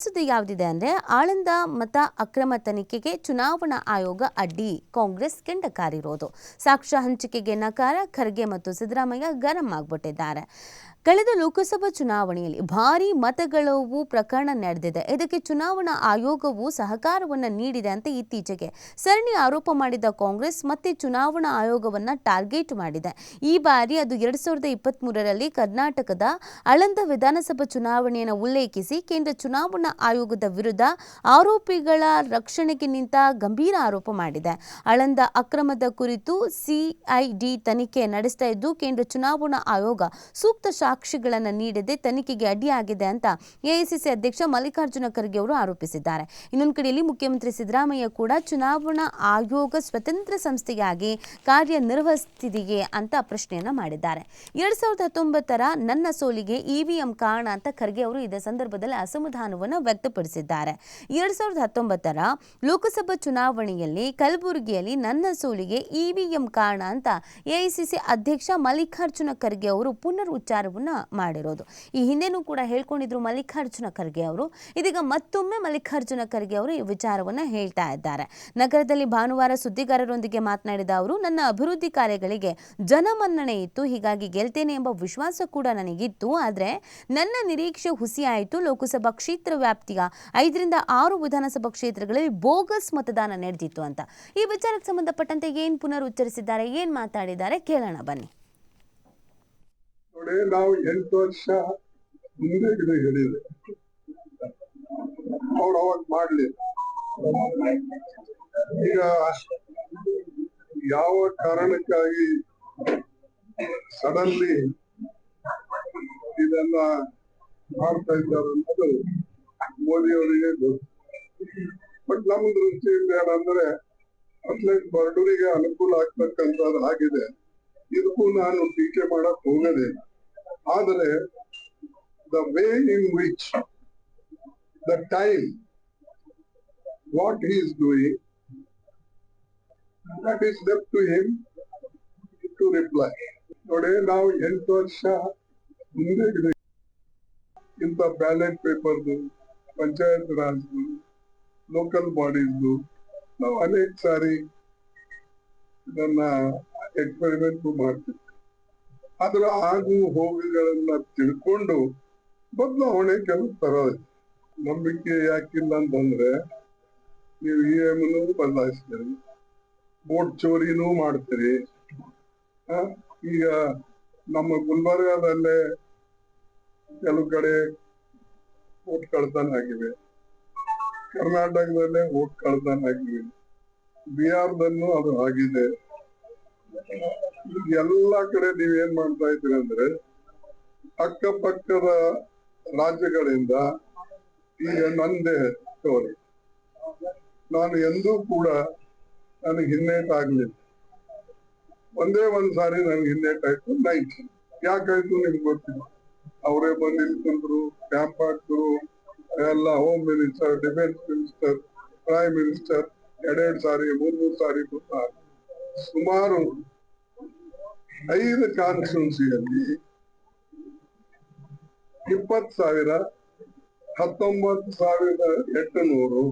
ಸುದ್ದಿ ಯಾವುದಿದೆ ಅಂದ್ರೆ ಆಳಂದ ಮತ ಅಕ್ರಮ ತನಿಖೆಗೆ ಚುನಾವಣಾ ಆಯೋಗ ಅಡ್ಡಿ, ಕಾಂಗ್ರೆಸ್ ಕೆಂಡಕಾರಿರೋದು. ಸಾಕ್ಷ್ಯ ಹಂಚಿಕೆಗೆ ನಕಾರ, ಖರ್ಗೆ ಮತ್ತು ಸಿದ್ದರಾಮಯ್ಯ ಗರಂ ಆಗ್ಬಿಟ್ಟಿದ್ದಾರೆ. ಕಳೆದ ಲೋಕಸಭಾ ಚುನಾವಣೆಯಲ್ಲಿ ಭಾರೀ ಮತಗಳವು ಪ್ರಕರಣ ನಡೆದಿದೆ. ಇದಕ್ಕೆ ಚುನಾವಣಾ ಆಯೋಗವು ಸಹಕಾರವನ್ನ ನೀಡಿದೆ ಅಂತ ಇತ್ತೀಚೆಗೆ ಸರಣಿ ಆರೋಪ ಮಾಡಿದ ಕಾಂಗ್ರೆಸ್ ಮತ್ತೆ ಚುನಾವಣಾ ಆಯೋಗವನ್ನ ಟಾರ್ಗೆಟ್ ಮಾಡಿದೆ. ಈ ಬಾರಿ ಅದು ಎರಡ್ ಸಾವಿರದ ಕರ್ನಾಟಕದ ಆಳಂದ ವಿಧಾನಸಭಾ ಚುನಾವಣೆಯನ್ನು ಉಲ್ಲೇಖಿಸಿ ಕೇಂದ್ರ ಚುನಾವಣಾ ಆಯೋಗದ ವಿರುದ್ಧ ಆರೋಪಿಗಳ ರಕ್ಷಣೆಗೆ ನಿಂತ ಗಂಭೀರ ಆರೋಪ ಮಾಡಿದೆ. ಆಳಂದ ಅಕ್ರಮದ ಕುರಿತು ಸಿಐಡಿ ತನಿಖೆ ನಡೆಸ್ತಾ ಇದ್ದು, ಕೇಂದ್ರ ಚುನಾವಣಾ ಆಯೋಗ ಸೂಕ್ತ ಸಾಕ್ಷಿಗಳನ್ನು ನೀಡದೆ ತನಿಖೆಗೆ ಅಡ್ಡಿಯಾಗಿದೆ ಅಂತ ಎಐಸಿಸಿ ಅಧ್ಯಕ್ಷ ಮಲ್ಲಿಕಾರ್ಜುನ ಖರ್ಗೆ ಅವರು ಆರೋಪಿಸಿದ್ದಾರೆ. ಇನ್ನೊಂದು ಕಡೆಯಲ್ಲಿ ಮುಖ್ಯಮಂತ್ರಿ ಸಿದ್ದರಾಮಯ್ಯ ಕೂಡ ಚುನಾವಣಾ ಆಯೋಗ ಸ್ವತಂತ್ರ ಸಂಸ್ಥೆಯಾಗಿ ಕಾರ್ಯನಿರ್ವಹಿಸುತ್ತಿದೆಯೇ ಅಂತ ಪ್ರಶ್ನೆಯನ್ನ ಮಾಡಿದ್ದಾರೆ. ಎರಡ್ ಸಾವಿರದ ಹತ್ತೊಂಬತ್ತರ ನನ್ನ ಸೋಲಿಗೆ ಇವಿಎಂ ಕಾರಣ ಅಂತ ಖರ್ಗೆ ಅವರು ಇದೇ ಸಂದರ್ಭದಲ್ಲಿ ಅಸಮಾಧಾನವನ್ನು ವ್ಯಕ್ತಪಡಿಸಿದ್ದಾರೆ. ಎರಡ್ ಸಾವಿರದ ಹತ್ತೊಂಬತ್ತರ ಲೋಕಸಭಾ ಚುನಾವಣೆಯಲ್ಲಿ ಕಲಬುರಗಿಯಲ್ಲಿ ನನ್ನ ಸೋಲಿಗೆ ಇವಿಎಂ ಕಾರಣ ಅಂತ ಎಐಸಿಸಿ ಅಧ್ಯಕ್ಷ ಮಲ್ಲಿಕಾರ್ಜುನ ಖರ್ಗೆ ಅವರು ಪುನರ್ ಉಚ್ಚಾರವನ್ನು ಮಾಡಿರೋದು. ಈ ಹಿಂದೆನೂ ಕೂಡ ಹೇಳ್ಕೊಂಡಿದ್ರು ಮಲ್ಲಿಕಾರ್ಜುನ ಖರ್ಗೆ ಅವರು. ಇದೀಗ ಮತ್ತೊಮ್ಮೆ ಮಲ್ಲಿಕಾರ್ಜುನ ಖರ್ಗೆ ಅವರು ಈ ವಿಚಾರವನ್ನ ಹೇಳ್ತಾ ಇದ್ದಾರೆ. ನಗರದಲ್ಲಿ ಭಾನುವಾರ ಸುದ್ದಿಗಾರರೊಂದಿಗೆ ಮಾತನಾಡಿದ ಅವರು, ನನ್ನ ಅಭಿವೃದ್ಧಿ ಕಾರ್ಯಗಳಿಗೆ ಜನಮನ್ನಣೆ ಇತ್ತು, ಹೀಗಾಗಿ ಗೆಲ್ತೇನೆ ಎಂಬ ವಿಶ್ವಾಸ ಕೂಡ ನನಗಿತ್ತು. ಆದರೆ ನನ್ನ ನಿರೀಕ್ಷೆ ಹುಸಿಯಾಯಿತು. ಲೋಕಸಭಾ ಕ್ಷೇತ್ರ ವ್ಯಾಪ್ತಿಯ ಐದರಿಂದ ಆರು ವಿಧಾನಸಭಾ ಕ್ಷೇತ್ರಗಳಲ್ಲಿ ಬೋಗಸ್ ಮತದಾನ ನಡೆದಿತ್ತು ಅಂತ. ಈ ವಿಚಾರಕ್ಕೆ ಸಂಬಂಧಪಟ್ಟಂತೆ ಏನ್ ಪುನರ್ ಉಚ್ಚರಿಸಿದ್ದಾರೆ ಏನ್ ಮಾತಾಡಿದ್ದಾರೆ ಕೇಳೋಣ ಬನ್ನಿ. ನೋಡಿ, ನಾವು ಎಂಟು ವರ್ಷ ಮುಂದೆ ಹೇಳಿದೆ. ಅವ್ರು ಅವಾಗ ಮಾಡಲಿಲ್ಲ ಈಗ ಯಾವ ಕಾರಣಕ್ಕಾಗಿ ಸಡನ್ಲಿ ಇದನ್ನ ಮಾಡ್ತಾ ಇದ್ದಾರೆ ಅನ್ನೋದು ಮೋದಿ ಅವರಿಗೆ ಬಟ್ ನಮ್ಮ ದೃಷ್ಟಿಯಿಂದ ಏನಂದ್ರೆ, ಅಟ್ಲೀಸ್ಟ್ ಬರಡೂರಿಗೆ ಅನುಕೂಲ ಆಗ್ತಕ್ಕಂಥದ್ದು ಆಗಿದೆ. ಇದಕ್ಕೂ ನಾನು ಟೀಕೆ ಮಾಡಕ್ ಹೋಗದೆ ಆದರೆ the way in which the time what is is doing is is to to to reply ನೋಡಿ, ನಾವು ಎಂಟು ವರ್ಷ ಮುಂದೆ ಇಂಥ ಬ್ಯಾಲೆಟ್ ಪೇಪರ್ದು ಪಂಚಾಯತ್ ರಾಜ್ದು ಲೋಕಲ್ ಬಾಡೀಸ್ದು ನಾವು ಅನೇಕ ಸಾರಿ ಇದನ್ನ ಎಕ್ಸ್ಪೆರಿಮೆಂಟ್ ಮಾಡ್ತೀವಿ ಅದರ ಆಗು ಹೋಗುಗಳನ್ನ ತಿಳ್ಕೊಂಡು ಬದಲಾವಣೆ ಕೆಲವು ತರೋದು ನಂಬಿಕೆ ಯಾಕಿಲ್ಲ ಅಂತಂದ್ರೆ ನೀವು ಇ ಎಂ ಬದಲಾಯಿಸ್ತೀರಿ ಬೋಟ್ ಚೋರಿನೂ ಮಾಡ್ತೀರಿ ಈಗ ನಮ್ಮ ಗುಲ್ಬರ್ಗಾದಲ್ಲೇ ಕೆಲವು ಕಡೆ ವೋಟ್ ಕಳ್ತಾನೆ ಆಗಿವೆ. ಕರ್ನಾಟಕದಲ್ಲೇ ಓಟ್ ಕಳ್ತಾನೆ ಆಗಿವೆ. ಬಿಹಾರದಲ್ಲೂ ಅದು ಆಗಿದೆ. ಎಲ್ಲಾ ಕಡೆ ನೀವೇನ್ ಮಾಡ್ತಾ ಇದ್ದೀರಿ ಅಂದ್ರೆ ಅಕ್ಕಪಕ್ಕದ ರಾಜ್ಯಗಳಿಂದ ಈಗ ನಂದೆ ಸ್ಟೋರಿ ನಾನು ಎಂದೂ ಕೂಡ ನನಗೆ ಹಿನ್ನೆಟ್ ಆಗ್ಲಿಲ್ಲ. ಒಂದೇ ಒಂದ್ ಸಾರಿ ನನಗೆ ಹಿನ್ನೆಟ್ ಆಯ್ತು. ನೈಟ್ ಯಾಕಾಯ್ತು ನಿಮ್ಗೆ ಗೊತ್ತಿಲ್ಲ. ಅವರೇ ಬಂದು ನಿಂತ್ಕೊಂಡ್ರು ಕ್ಯಾಂಪ್ ಹಾಕಿದ್ರು, ಎಲ್ಲ home minister defence minister prime minister ಎರಡೆರಡು ಸಾರಿ ಮೂರ್ ಮೂರ್ ಸಾರಿ ಕೂಡ ಸುಮಾರು ಐದು ಕಾನ್ಸ್ಟಿಟ್ಯೂನ್ಸಿಯಲ್ಲಿ ಇಪ್ಪತ್ ಸಾವಿರ, ಹತ್ತೊಂಬತ್ತು ಸಾವಿರದ ಎಂಟು ನೂರು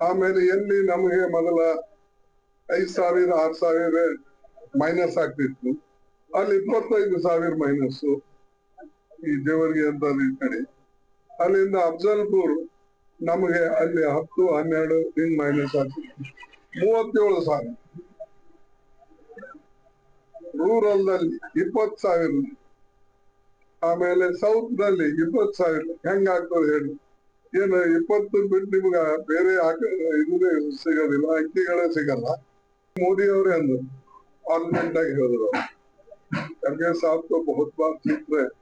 ಆಮೇಲೆ ಎಲ್ಲಿ ನಮಗೆ ಮೊದಲ ಐದ್ ಸಾವಿರ, ಆರ್ ಸಾವಿರ ಮೈನಸ್ ಆಗ್ತಿತ್ತು. ಅಲ್ಲಿ ಇಪ್ಪತ್ತೈದು ಸಾವಿರ ಮೈನಸ್ ಈ ದೇವರಿಗೆ ಅಂತ ಕಡೆ ಅಲ್ಲಿಂದ ಅಫ್ಜಲ್ಪುರ್ ನಮಗೆ ಅಲ್ಲಿ ಹತ್ತು, ಹನ್ನೆರಡು, ಹಿಂಗ್ ಮೈನಸ್ ಆಗ್ತದೆ. ಮೂವತ್ತೇಳು ಸಾವಿರ. ರೂರಲ್ದಲ್ಲಿ ಇಪ್ಪತ್ತು ಸಾವಿರ. ಆಮೇಲೆ ಸೌತ್ನಲ್ಲಿ ಇಪ್ಪತ್ತು ಸಾವಿರ. ಹೆಂಗಾಗ್ತದೆ ಹೇಳಿ. ಏನು ಇಪ್ಪತ್ತು ಬಿಟ್ಟು ನಿಮ್ಗ ಬೇರೆ ಇದೇ ಸಿಗೋದಿಲ್ಲ ಅಕ್ಕಿಗಳೇ ಸಿಗಲ್ಲ. ಮೋದಿ ಅವರೇ ಅಂದ್ರು. ಆಲ್ಮೆಂಟ್ ಆಗಿ ಹೇಳಿದ್ರು. ಸಾಬ್ ಬಹುತ್ ಬಾರ್ ಚಿತ್ರ